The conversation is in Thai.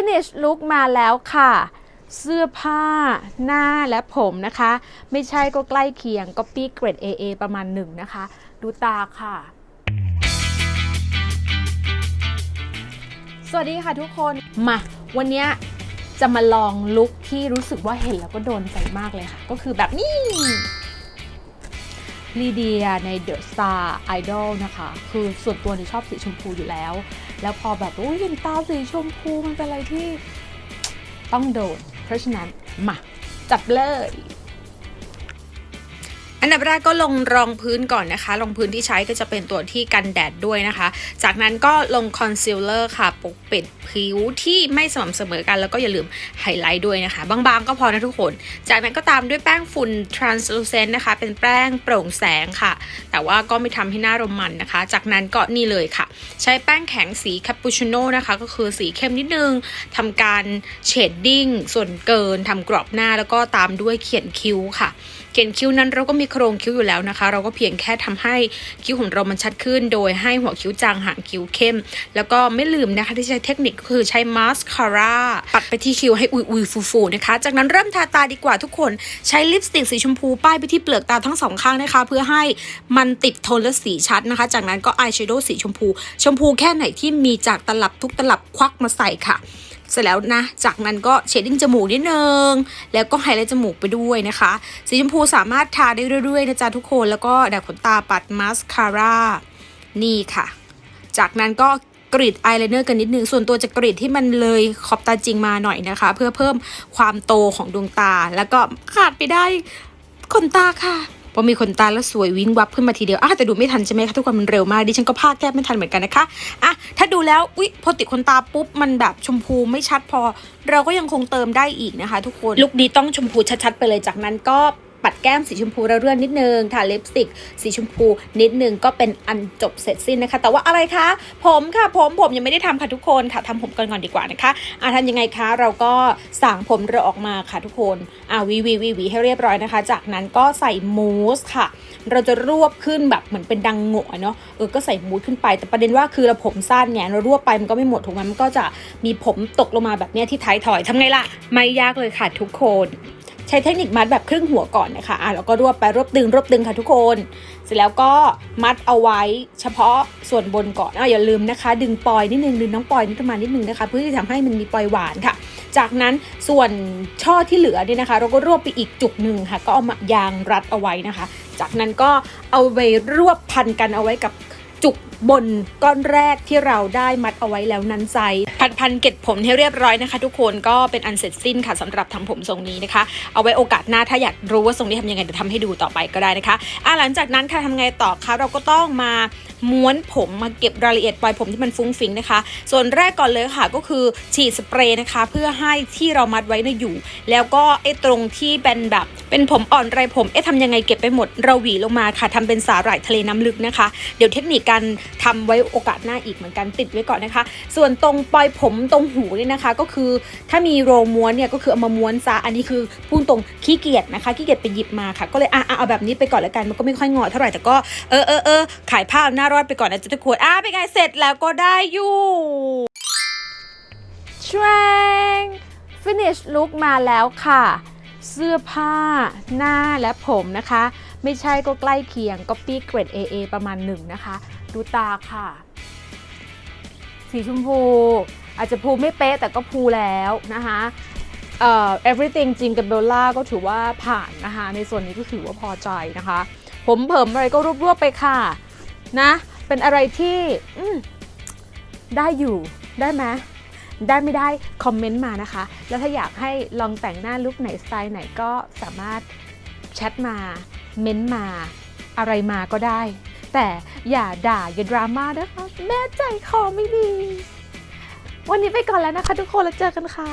finish look มาแล้วค่ะ เสื้อผ้าหน้าและผมนะคะ ไม่ใช่ก็ใกล้เคียงก็ปีเกรด AA ประมาณหนึ่งนะคะ ดูตาค่ะสวัสดีค่ะทุกคน มา วันนี้จะมาลองลุคที่รู้สึกว่าเห็นแล้วก็โดนใจมากเลยค่ะ ก็คือแบบนี้ ลีเดียใน The Star Idol นะคะ คือส่วนตัวนี่ชอบสีชมพูอยู่แล้ว แล้วพอแบบโอ้ยเห็นตาสีชมพูมันเป็นอะไรที่ต้องโดนเพราะฉะนั้นมาจับเลย ดับแรกก็ลงรองพื้นก่อนนะคะ รองพื้นที่ใช้ก็จะเป็นตัวที่กันแดดด้วยนะคะ จากนั้นก็ลงคอนซีลเลอร์ค่ะ ปกปิดผิวที่ไม่สม่ำเสมอกัน แล้วก็อย่าลืมไฮไลท์ด้วยนะคะ บางๆก็พอนะทุกคน จากนั้นก็ตามด้วยแป้งฝุ่น translucent นะคะ เป็นแป้งโปร่งแสงค่ะ แต่ว่าก็ไม่ทำให้หน้ารมมันนะคะ จากนั้นก็นี่เลยค่ะ ใช้แป้งแข็งสีคาปูชิโน่นะคะ ก็คือสีเข้มนิดนึงทำการเชดดิ้งส่วนเกินทำกรอบหน้าแล้วก็ตามด้วยเขียนคิ้วค่ะ เขียนคิ้วนั้นเราก็มีโครงคิ้วอยู่แล้วนะคะ เราก็เพียงแค่ทำให้คิ้วของเรามันชัดขึ้น โดยให้หัวคิ้วจางหางคิ้วเข้ม แล้วก็ไม่ลืมนะคะที่ใช้เทคนิคก็คือใช้มาสคาร่าปัดไปที่คิ้วให้อุยอุยฟูฟูนะคะ จากนั้นเริ่มทาตาดีกว่าทุกคนใช้ลิปสติกสีชมพูป้ายไปที่เปลือกตาทั้งสองข้างนะคะ เพื่อให้มันติดโทนและสีชัดนะคะ จากนั้นก็อายแชโดว์สีชมพู ชมพูแค่ไหนที่มีจากตลับทุกตลับควักมาใส่ค่ะ เสร็จแล้วนะ จากนั้นก็เชดดิ้งจมูกนิดนึง แล้วก็ไฮไลท์จมูกไปด้วยนะคะ สีชมพูสามารถทาได้เรื่อยๆนะจ๊ะทุกคน แล้วก็ดัดขนตาปัดมาสคาร่า นี่ค่ะ จากนั้นก็กรีดอายไลเนอร์กันนิดนึง ส่วนตัวจะกรีดที่มันเลยขอบตาจริงมาหน่อยนะคะ เพื่อเพิ่มความโตของดวงตา แล้วก็ขาดไปได้ขนตาค่ะ พอมีขนตาแล้วสวยวิ่งวับขึ้นมาทีเดียวอะแต่ดูไม่ทันใช่ไหมคะทุกคนมันเร็วมากดิฉันก็พาดแทบไม่ทันเหมือนกันนะคะอะถ้าดูแล้วอุ๊ยพอติดขนตาปุ๊บมันแบบชมพูไม่ชัดพอ เราก็ยังคงเติมได้อีกนะคะ ทุกคนลุคนี้ต้องชมพูชัดๆไปเลยจากนั้นก็ ปัดแก้มสีชมพูเรื่อนนิดนึงทาลิปสติก สีชมพูนิดนึงก็เป็นอันจบเสร็จสิ้นนะคะ แต่ว่าอะไรคะ ผมค่ะผมผมยังไม่ได้ทำค่ะทุกคนค่ะทำผมก่อนก่อนดีกว่านะคะอะทำยังไงคะ เราก็สางผมเราออกมาค่ะทุกคนอะวีวีวีวีให้เรียบร้อยนะคะ จากนั้นก็ใส่มูสค่ะ เราจะรวบขึ้นแบบเหมือนเป็นดังโง่เนาะเออก็ใส่มูสขึ้นไป แต่ประเด็นว่าคือเราผมสั้นเนี่ยเรารวบไปมันก็ไม่หมดถูกไหมมันก็จะมีผมตกลงมาแบบเนี้ยที่ท้ายถอยทำไงล่ะไม่ยากเลยค่ะทุกคน ใช้เทคนิคมัดแบบครึ่งหัวก่อนนะคะอะแล้วก็รวบไปรวบดึงรวบดึงค่ะทุกคน เสร็จแล้วก็มัดเอาไว้เฉพาะส่วนบนก่อนอะอย่าลืมนะคะ ดึงปลอยนิดนึงดึงน้องปลอยนิดประมาณนิดนึงนะคะ เพื่อที่จะทำให้มันมีปลอยหวานค่ะ จากนั้นส่วนช่อที่เหลือเนี่ยนะคะ เราก็รวบไปอีกจุกหนึ่งค่ะ ก็เอามายางรัดเอาไว้นะคะ จากนั้นก็เอาไปรวบพันกันเอาไว้กับ บนก้อนแรกที่เราได้มัดเอาไว้แล้วนั้นไซพันพันเกล็ดผมให้เรียบร้อยนะคะ ทุกคนก็เป็นอันเสร็จสิ้นค่ะสำหรับทำผมทรงนี้นะคะ เอาไว้โอกาสหน้าถ้าอยากรู้ว่าทรงนี้ทำยังไงเดี๋ยวทำให้ดูต่อไปก็ได้นะคะอะหลังจากนั้นค่ะทำไงต่อคะเราก็ต้องมา ม้วนผมมาเก็บรายละเอียดปลายผมที่มันฟุ้งฟิ้งนะคะ ส่วนแรกก่อนเลยค่ะก็คือฉีดสเปรย์นะคะ เพื่อให้ที่เรามัดไว้เนี่ยอยู่ แล้วก็ไอ้ตรงที่เป็นแบบเป็นผมอ่อนไรผมเอ๊ะทำยังไงเก็บไปหมด เราหวีลงมาค่ะทำเป็นสาหร่ายทะเลน้ำลึกนะคะ เดี๋ยวเทคนิคการทำไว้โอกาสหน้าอีกเหมือนกันติดไว้ก่อนนะคะ ส่วนตรงปลายผมตรงหูเนี่ยนะคะ ก็คือถ้ามีโรม้วนเนี่ยก็คือเอามาม้วนซะอันนี้คือพูดตรงขี้เกียจนะคะขี้เกียจไปหยิบมาค่ะ ก็เลยอะเอาแบบนี้ไปก่อนแล้วกันมันก็ไม่ค่อยงอเท่าไหร่แต่ก็เออเออเออขายผ้าเอาหน้ารอดไปก่อนนะจ๊ะทุกคนอะเป็นไงเสร็จแล้วก็ได้อยู่แชง finish look มาแล้วค่ะ เสื้อผ้าหน้าและผมนะคะ ไม่ใช่ก็ใกล้เคียงก็ปีเกรด AA ประมาณหนึ่งนะคะ ดูตาค่ะ สีชมพู อาจจะพูไม่เป๊ะแต่ก็พูแล้วนะคะเอ่อ everything จริงกับเบลล่าก็ถือว่าผ่านนะคะ ในส่วนนี้ก็ถือว่าพอใจนะคะ ผมเผิมอะไรก็รวบๆไปค่ะ นะ เป็นอะไรที่ได้อยู่ได้ไหมได้ไม่ได้คอมเมนต์มานะคะ แล้วถ้าอยากให้ลองแต่งหน้าลุคไหนสไตล์ไหนก็สามารถแชทมา เม้นต์มา อะไรมาก็ได้ แต่อย่าด่าอย่าดราม่านะคะ แม่ใจคอไม่ดี วันนี้ไปก่อนแล้วนะคะทุกคนแล้วเจอกันค่ะ